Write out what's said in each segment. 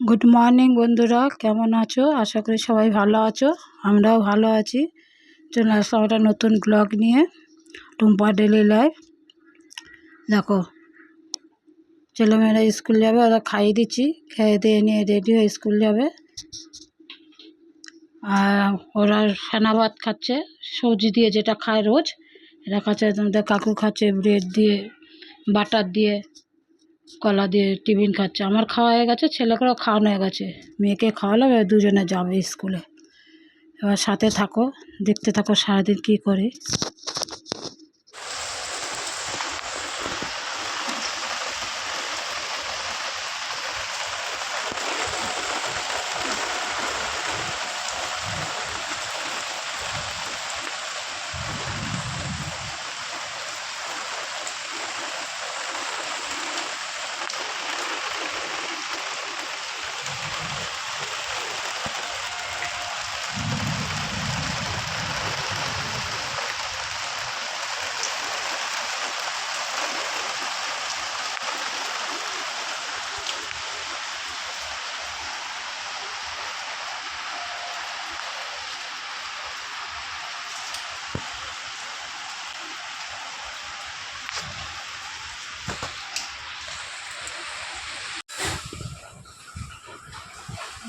Good morning বন্ধুরা। কেমন আছো? আশা করি সবাই ভালো আছো। আমরাও ভালো আছি। চলে আসলাম একটা নতুন ব্লগ নিয়ে টুম্পা ডেলি লাইফ দেখো, ছেলেমেয়েরা স্কুল যাবে, ওরা খাইয়ে দিচ্ছি। খেয়ে দিয়ে নিয়ে রেডি হয়ে স্কুল যাবে। আর ওরা সেনা ভাত খাচ্ছে, সবজি দিয়ে যেটা খায় রোজ, এরা খাচ্ছে তোমাদের কাকু খাচ্ছে ব্রেড দিয়ে বাটার দিয়ে। কলা দিয়ে টিফিন খাচ্ছে। আমার খাওয়া হয়ে গেছে, ছেলেকেও খাওয়ানো হয়ে গেছে। মেয়েকে খাওয়ালাম এবার দুজনে যাবে স্কুলে। এবার সাথে থাকো, দেখতে থাকো সারাদিন কী করি।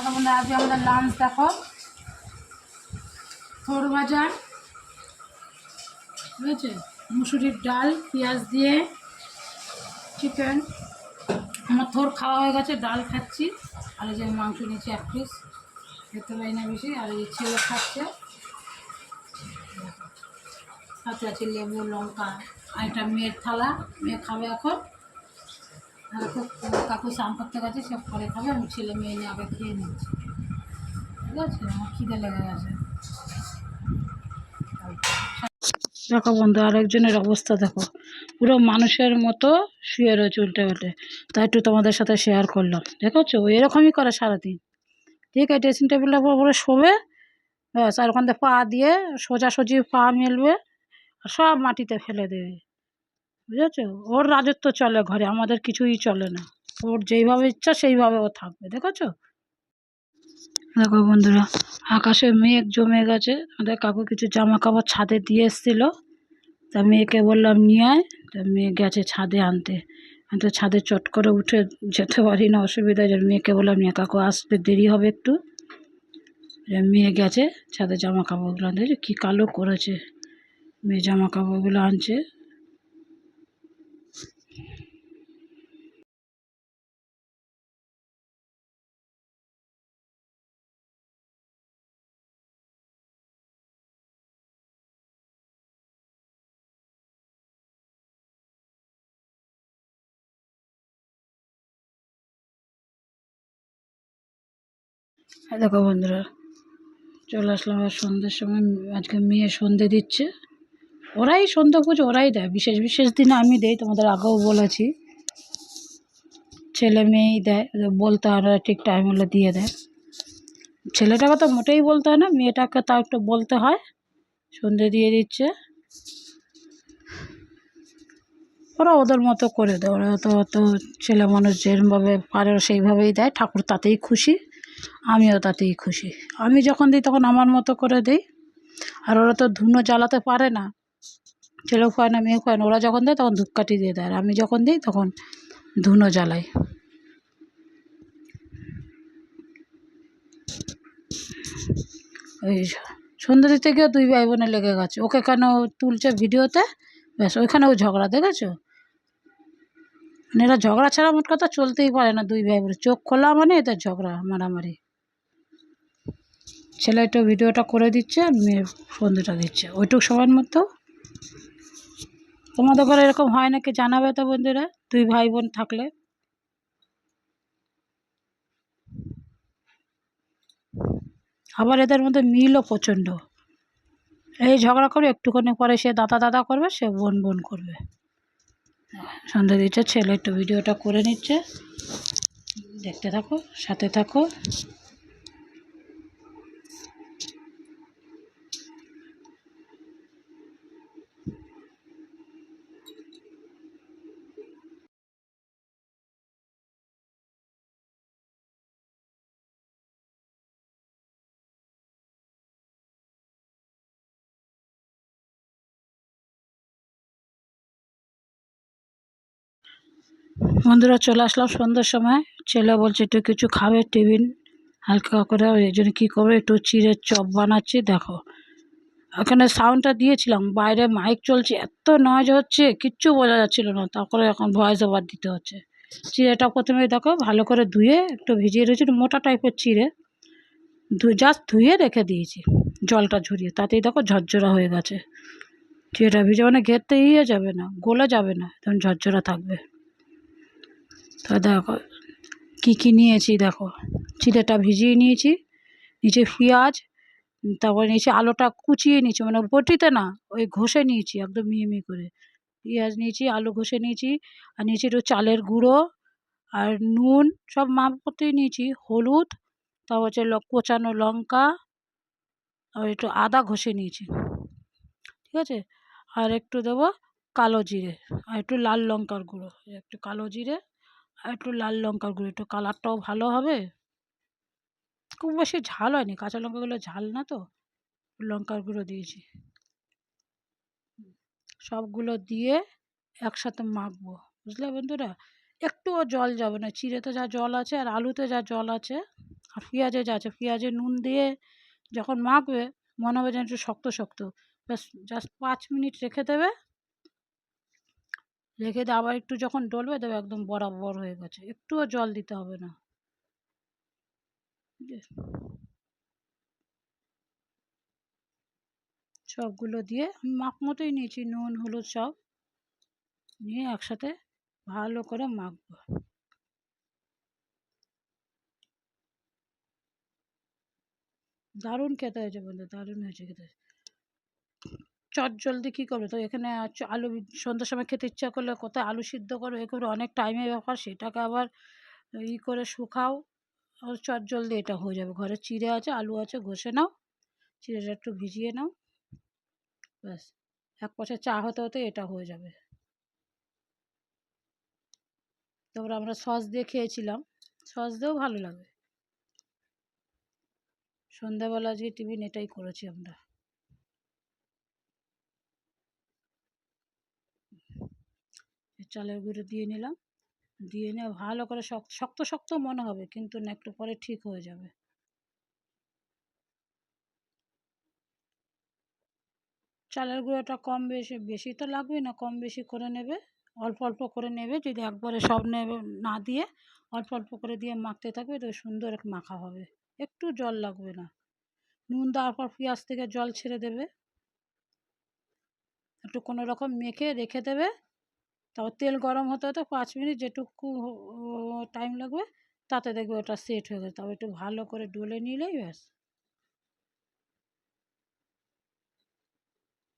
দেখো বন্ধু আজকে আমাদের লাঞ্চ দেখো। থোর ভাজা বুঝেছে মুসুরির ডাল, পেঁয়াজ দিয়ে চিকেন আমার থোর খাওয়া হয়ে গেছে, ডাল খাচ্ছি। আর যে মাংস নিয়েছি এক পিস খেতে পারি না বেশি। আর এই ছেলে খাচ্ছে। সাথে আছে লেবু, লঙ্কা, আর একটা মেয়ের থালা, মেয়ে খাবে এখন। কাকু স্নান করতে গেছে, সে পরে খাবে, আমি ছেলে মেয়ে নিয়ে খেয়ে নিচ্ছি। ঠিক আছে? আমার খিদে লেগে গেছে। দেখো বন্ধু, আরেকজনের অবস্থা দেখো। পুরো মানুষের মতো শুয়ে রয়েছে উল্টে উল্টে তাই একটু তোমাদের সাথে শেয়ার করলাম। দেখেছ? এরকমই করে সারাদিন। ঠিক আছে ড্রেসিং টেবিলটার উপরে শোবে। ব্যাস, আর ওখান থেকে পা দিয়ে সোজাসুজি পা মেলবে সব মাটিতে ফেলে দেবে। বুঝেছ? ওর রাজত্ব চলে ঘরে, আমাদের কিছুই চলে না। ওর যেইভাবে ইচ্ছা সেইভাবে ও থাকবে, দেখেছ? দেখো বন্ধুরা, আকাশে মেঘ জমে গেছে, আমাদের কাকু কিছু জামা কাপড় ছাদে দিয়ে এসেছিল। তা মেয়েকে বললাম, নিয়ে আয়। তা মেয়ে গেছে ছাদে আনতে। আমি তো ছাদে চট করে উঠে যেতে পারি না, অসুবিধা যে মেয়েকে বললাম, নিয়ে কাকু, আসতে দেরি হবে একটু। মেয়ে গেছে ছাদে জামা কাপড়গুলো আনতে কী কালো করেছে। মেয়ে জামা কাপড়গুলো আনছে। দেখো বন্ধুরা, চলে আসলাম আর সন্ধ্যের সময়। আজকে মেয়ে সন্ধে দিচ্ছে। ওরাই সন্ধ্যে পুজো, ওরাই দেয়। বিশেষ বিশেষ দিনে আমি দেই, তোমাদের আগেও বলেছি। ছেলে মেয়েই দেয়, বলতে না, ঠিক টাইম হলে দিয়ে দেয়। ছেলেটাকে তো মোটেই বলতে হয় না, মেয়েটাকে তাও একটু বলতে হয়। সন্ধে দিয়ে দিচ্ছে। ওরা ওদের মতো করে দেয়, ওরা তো অত ছেলে মানুষ যেরমভাবে পারে সেইভাবেই দেয়। ঠাকুর তাতেই খুশি। আমিও তাতেই খুশি। আমি যখন দিই তখন আমার মতো করে দিই। আর ওরা তো ধুনো জ্বালাতে পারে না। ছেলেও খায় না, মেয়েও খায় না। ওরা যখন দেয় তখন ধূপকাঠি দিয়ে দেয়। আর আমি যখন দিই তখন ধুনো জ্বালাই। ওই দিতে গিয়ে দুই ভাই বোনে লেগে গেছে। ওকে কেন তুলছে ভিডিওতে? ব্যাস, ওইখানেও ঝগড়া, দেখেছ? মানে এরা ঝগড়া ছাড়া মোট কথা চলতেই পারে না দুই ভাই বোনে। চোখ খোলা মানে এদের ঝগড়া, মারামারি। ছেলে একটু ভিডিওটা করে দিচ্ছে আর মেয়ে সন্ধ্যেটা দিচ্ছে। ওইটুক সময়ের মধ্যেও তোমাদের ঘরে এরকম হয় নাকি জানাবে তো বন্ধুরা, দুই ভাই বোন থাকলে? আবার এদের মধ্যে মিলও প্রচণ্ড। এই ঝগড়া করে একটুখানি পরে সে দাদা দাদা করবে, সে বোন বোন করবে। সন্ধ্যে দিচ্ছে ছেলে একটু ভিডিওটা করে নিচ্ছে। দেখতে থাকো সাথে থাকো। বন্ধুরা চলে আসলাম সন্ধ্যার সময়। ছেলে বলছে একটু কিছু খাবে টিফিন? হালকা করে। এই জন্য কী করবে? একটু চিড়ের চপ বানাচ্ছি, দেখো। ওখানে সাউন্ডটা দিয়েছিলাম, বাইরে মাইক চলছে, এত নয়েজ হচ্ছে, কিচ্ছু বোঝা যাচ্ছিল না। তারপরে এখন ভয়েস ওভার দিতে হচ্ছে। চিড়েটা প্রথমে দেখো, ভালো করে ধুয়ে, একটু ভিজিয়ে রয়েছে মোটা টাইপের চিড়ে। জাস্ট ধুয়ে রেখে দিয়েছি, জলটা ঝরিয়ে। তাতেই দেখো ঝরঝরা হয়ে গেছে। চিড়েটা ভিজে মানে ঘেরতে ইয়ে যাবে না, গলে যাবে না, তখন ঝরঝরা থাকবে। তো দেখো, কী কী নিয়েছি দেখো। চিড়েটা ভিজিয়ে নিয়েছি, নিচে পেঁয়াজ, তারপরে নিয়েছি আলুটা কুচিয়ে নিয়েছি মানে বটিতে না, ওই ঘষে নিয়েছি, একদম মিহি মিহি করে। পেঁয়াজ নিয়েছি, আলু ঘষে নিয়েছি, আর নিয়েছি একটু চালের গুঁড়ো, আর নুন, সব মাপ মতোই নিয়েছি, হলুদ, তারপর হচ্ছে কোচানো লঙ্কা, আর একটু আদা ঘষে নিয়েছি। ঠিক আছে? আর একটু দেবো কালো জিরে, আর একটু লাল লঙ্কার গুঁড়ো, একটু কালো জিরে আর একটু লাল লঙ্কার গুঁড়ো, একটু কালারটাও ভালো হবে। খুব বেশি ঝাল হয়নি, কাঁচা লঙ্কাগুলো ঝাল না তো লঙ্কার গুঁড়ো দিয়েছি। সবগুলো দিয়ে একসাথে মাখবো, বুঝলে বন্ধুরা? একটুও জল যাবে না, চিড়েতে যা জল আছে আর আলুতে যা জল আছে আর পেঁয়াজে যা আছে, পেঁয়াজে নুন দিয়ে যখন মাখবে, মনে হবে যেন একটু শক্ত শক্ত। ব্যাস জাস্ট পাঁচ মিনিট রেখে দেবে। রেখে দিয়ে আবার একটু যখন ডলবে দেবে একদম বরাবর হয়ে গেছে। একটুও জল দিতে হবে না। সবগুলো দিয়ে আমি মাপ মতোই নিয়েছি, নুন, হলুদ সব নিয়ে একসাথে ভালো করে মাখবো। দারুণ খেতে হয়েছে বন্ধু দারুণ হয়েছে খেতে। চট জলদি কী করবে? তো এখানে আলু সন্ধ্যার সময় খেতে ইচ্ছা করলে কোথায় আলু সিদ্ধ করো এ করে অনেক টাইমের ব্যাপার, সেটাকে আবার ই করে শুকাও। আর চট জলদি এটা হয়ে যাবে। ঘরে চিড়ে আছে, আলু আছে, ঘষে নাও। চিড়েটা একটু ভিজিয়ে নাও। ব্যাস, এক পাশে চা হতে হতে এটা হয়ে যাবে। তারপর আমরা সস দিয়ে খেয়েছিলাম। সস দিয়েও ভালো লাগে। সন্ধ্যাবেলা আজকে টিফিন এটাই করেছি আমরা। চালের গুঁড়ো দিয়ে নিলাম। দিয়ে নিয়ে ভালো করে শক্ত শক্ত শক্ত মনে হবে, কিন্তু না একটু পরে ঠিক হয়ে যাবে। চালের গুঁড়োটা কম বেশি বেশি তো লাগবে না, কম বেশি করে নেবে। অল্প অল্প করে নেবে, যদি একবারে সব নেবে, না দিয়ে অল্প অল্প করে দিয়ে মাখতে থাকবে, তো সুন্দর মাখা হবে। একটু জল লাগবে না। নুন দেওয়ার পর পেঁয়াজ থেকে জল ছেড়ে দেবে। একটু কোনো রকম মেখে রেখে দেবে। তারপর তেল গরম হতে হতে পাঁচ মিনিট যেটুকু টাইম লাগবে, তাতে দেখবে ওটা সেট হয়ে গেছে তারপর একটু ভালো করে ডলে নিলেই ব্যাস।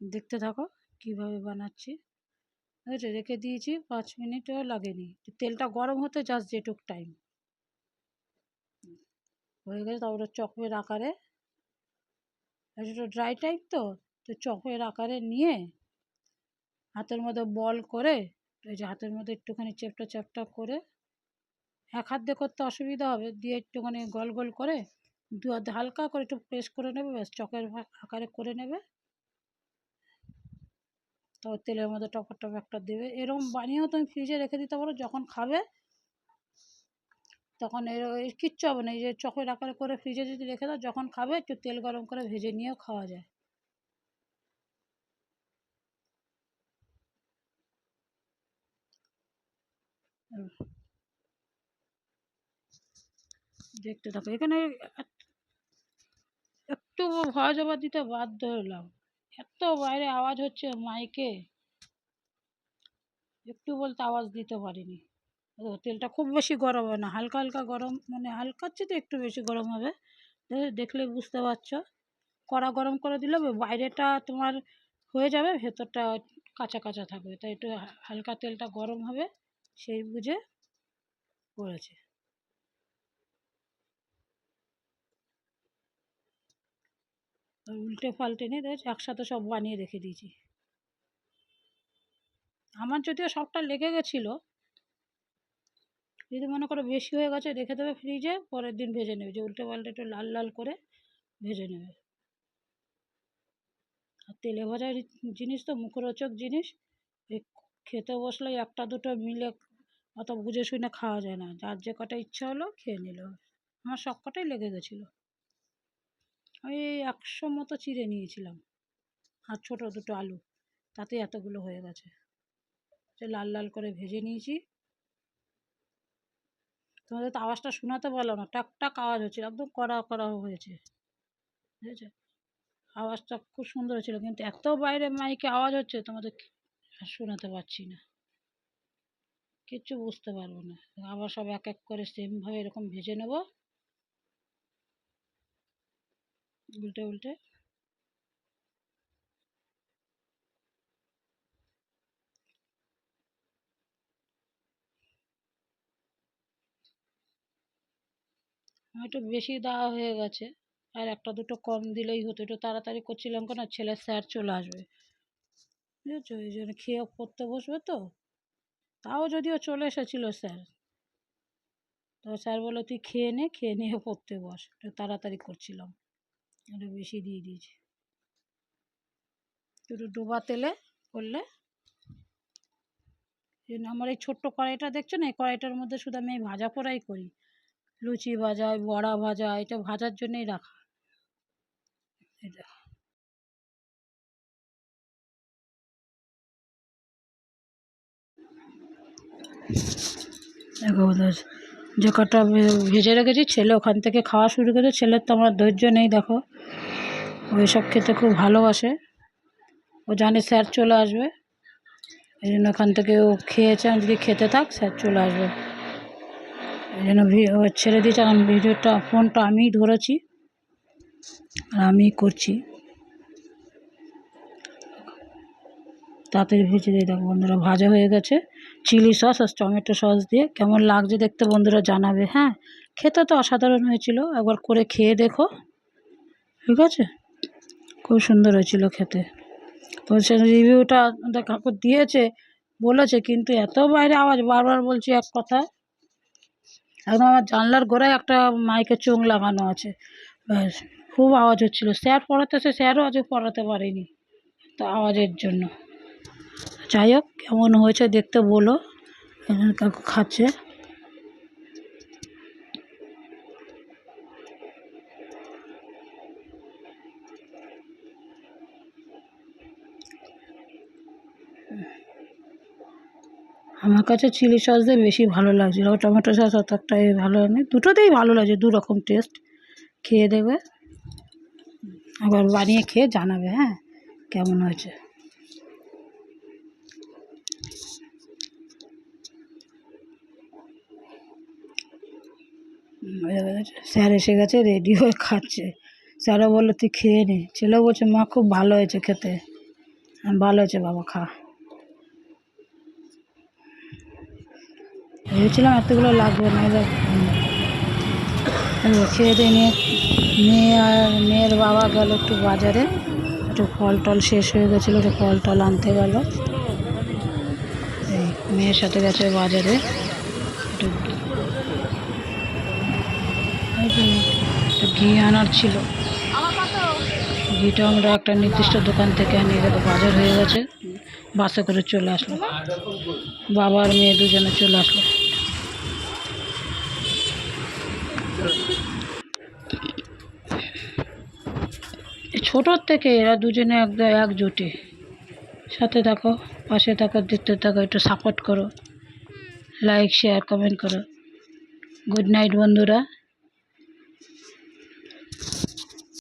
দেখতে থাকো কীভাবে বানাচ্ছি। বুঝেছ রেখে দিয়েছি, পাঁচ মিনিটও লাগেনি। তেলটা গরম হতে জাস্ট যেটুক টাইম হয়ে গেছে তারপরে চকলের আকারে। একটু ড্রাই টাইপ তো তো চকলের আকারে নিয়ে হাতের মধ্যে বল করে এই যে হাতের মধ্যে একটুখানি চেপটা চেপটা করে এক হাত দিয়ে করতে অসুবিধা হবে, দিয়ে একটুখানি গোল গোল করে দু হাতে হালকা করে একটু প্রেস করে নেবে, ব্যাস চকের আকারে করে নেবে। তারপর তেলের মধ্যে টপার টপ একটা দেবে। এরকম বানিয়েও তুমি ফ্রিজে রেখে দিতে পারো, যখন খাবে তখন এর কিচ্ছু হবে না। এই যে চকের আকারে করে ফ্রিজে যদি রেখে দাও, যখন খাবে একটু তেল গরম করে ভেজে নিয়েও খাওয়া যায়। দেখতে থাকো। এখানে একটু ভয় জবাব দিতে বাধ্য হলাম এত বাইরে আওয়াজ হচ্ছে মাইকে। একটু বলতে আওয়াজ দিতে পারিনি। তেলটা খুব বেশি গরম হয় না। হালকা হালকা গরম মানে হালকার চেয়ে একটু বেশি গরম হবে। দেখলে বুঝতে পারছ। কড়া গরম করে দিলে বাইরেটা তোমার হয়ে যাবে, ভেতরটা কাঁচা কাঁচা থাকবে। তাই একটু হালকা তেলটা গরম হবে। সেই বুঝে করেছে। উল্টে পাল্টে নিয়ে দেখ একসাথে সব বানিয়ে রেখে দিয়েছি। আমার যদিও সবটা লেগে গেছিল, যদি মনে করো বেশি হয়ে গেছে রেখে দেবে ফ্রিজে পরের দিন ভেজে নেবে। যে উল্টে পাল্টে একটু লাল লাল করে ভেজে নেবে। আর তেলে ভাজা রি- জিনিস তো মুখরোচক জিনিস খেতে বসলে একটা দুটো মিলে অত বুঝে শুনে খাওয়া যায় না। যার যে কটা ইচ্ছা হলো খেয়ে নিল। আমার সব কটাই লেগে গেছিল। ওই একশো মতো চিড়ে নিয়েছিলাম। আর ছোটো দুটো আলু। তাতে এতগুলো হয়ে গেছে। লাল লাল করে ভেজে নিয়েছি। তোমাদের তো আওয়াজটা শোনাতে পারলাম না। টাক টাক আওয়াজ হচ্ছিল। একদম কড়া কড়া হয়েছে। বুঝেছ? আওয়াজটা খুব সুন্দর হচ্ছিল। কিন্তু এত বাইরে মাইকে আওয়াজ হচ্ছে, তোমাদের আর শোনাতে পারছি না। কিচ্ছু বুঝতে পারব না। আবার সব এক এক করে সেমভাবে এরকম ভেজে নেব। উল্টে উল্টে। একটু বেশি দেওয়া হয়ে গেছে। আর একটা দুটো কম দিলেই হতো। একটু তাড়াতাড়ি করছিলাম কেন? ছেলের স্যার চলে আসবে। বুঝেছ? এই জন্য খেয়ে পড়তে বসবে তো? তাও যদিও চলে এসেছিল স্যার। তো স্যার বলল, তুই খেয়ে নে, খেয়ে নিয়ে পড়তে বস। একটু তাড়াতাড়ি করছিলাম। একটু বেশি দিয়ে দিয়েছি। একটু ডোবা তেলে করলে আমার এই ছোট্ট কড়াইটা দেখছ না? এই কড়াইটার মধ্যে শুধু আমি এই ভাজা পোড়াই করি। লুচি ভাজা, বড়া ভাজা, এটা ভাজার জন্যই রাখা। এই দেখো যে কটা ভেজে রেখেছি, ছেলে ওখান থেকে খাওয়া শুরু করেছে। ছেলের তো আমার ধৈর্য নেই, দেখো। ও এসব খেতে খুব ভালোবাসে। ও জানে স্যার চলে আসবে। এই জন্য ওখান থেকে ও খেয়েছে আমি যদি খেতে থাক, স্যার চলে আসবে। এই জন্য ছেড়ে দিয়েছে ভিডিওটা, ফোনটা আমিই ধরেছি। আর আমিই করছি। তাড়াতাড়ি ভেজে দিয়ে দেখো বন্ধুরা, ভাজা হয়ে গেছে। চিলি সস আর টমেটো সস দিয়ে কেমন লাগছে দেখতে বন্ধুরা জানাবে হ্যাঁ? খেতে তো অসাধারণ হয়েছিল। একবার করে খেয়ে দেখো। ঠিক আছে? খুব সুন্দর হয়েছিল খেতে। তো সে রিভিউটা কাকু দিয়েছে, বলেছে, কিন্তু এত বাইরে আওয়াজ, বারবার বলছি এক কথা একদম আমার জানলার গোড়ায় একটা মাইকের চোঙ লাগানো আছে। ব্যাস, খুব আওয়াজ হচ্ছিল। স্যার পড়াতেছে স্যারও আজকে পড়াতে পারেনি। তো আওয়াজের জন্য। যাই হোক, কেমন হয়েছে দেখতে বলো। কাকু খাচ্ছে। আমার কাছে চিলি সস দিয়ে বেশি ভালো লাগছিল টমেটো সস অত একটা ভালো নেই দুটোতেই ভালো লাগছে, দু রকম টেস্ট খেয়ে দেবে। আবার বানিয়ে খেয়ে জানাবে হ্যাঁ কেমন হয়েছে হুম, হয়ে গেছে। স্যার এসে গেছে রেডি হয়ে খাচ্ছে। স্যারও বলল, তুই খেয়ে নে। ছেলেও বলছে, মা, খুব ভালো হয়েছে খেতে। ভালো হয়েছে, বাবা, খা। ভেবেছিলাম এতগুলো লাগবে, না এবার খেয়ে দিয়ে নিয়ে, মেয়ে আর, মেয়ের বাবা গেল একটু বাজারে। একটু ফল টল শেষ হয়ে গেছিল, একটু ফল টল আনতে গেল। এই, মেয়ের সাথে গেছে বাজারে একটু এই যে একটু ঘি আনার ছিল। ঘিটা আমরা একটা নির্দিষ্ট দোকান থেকে আনি তো বাজার হয়ে গেছে। বাসে করে চলে আসলো বাবা আর মেয়ে দুজনে চলে আসলো। ছোটোর থেকে এরা দুজনে একদম একজোটে সাথে থাকো, পাশে থাকো, দেখতে থাকো, একটু সাপোর্ট করো। লাইক শেয়ার কমেন্ট করো। গুড নাইট বন্ধুরা।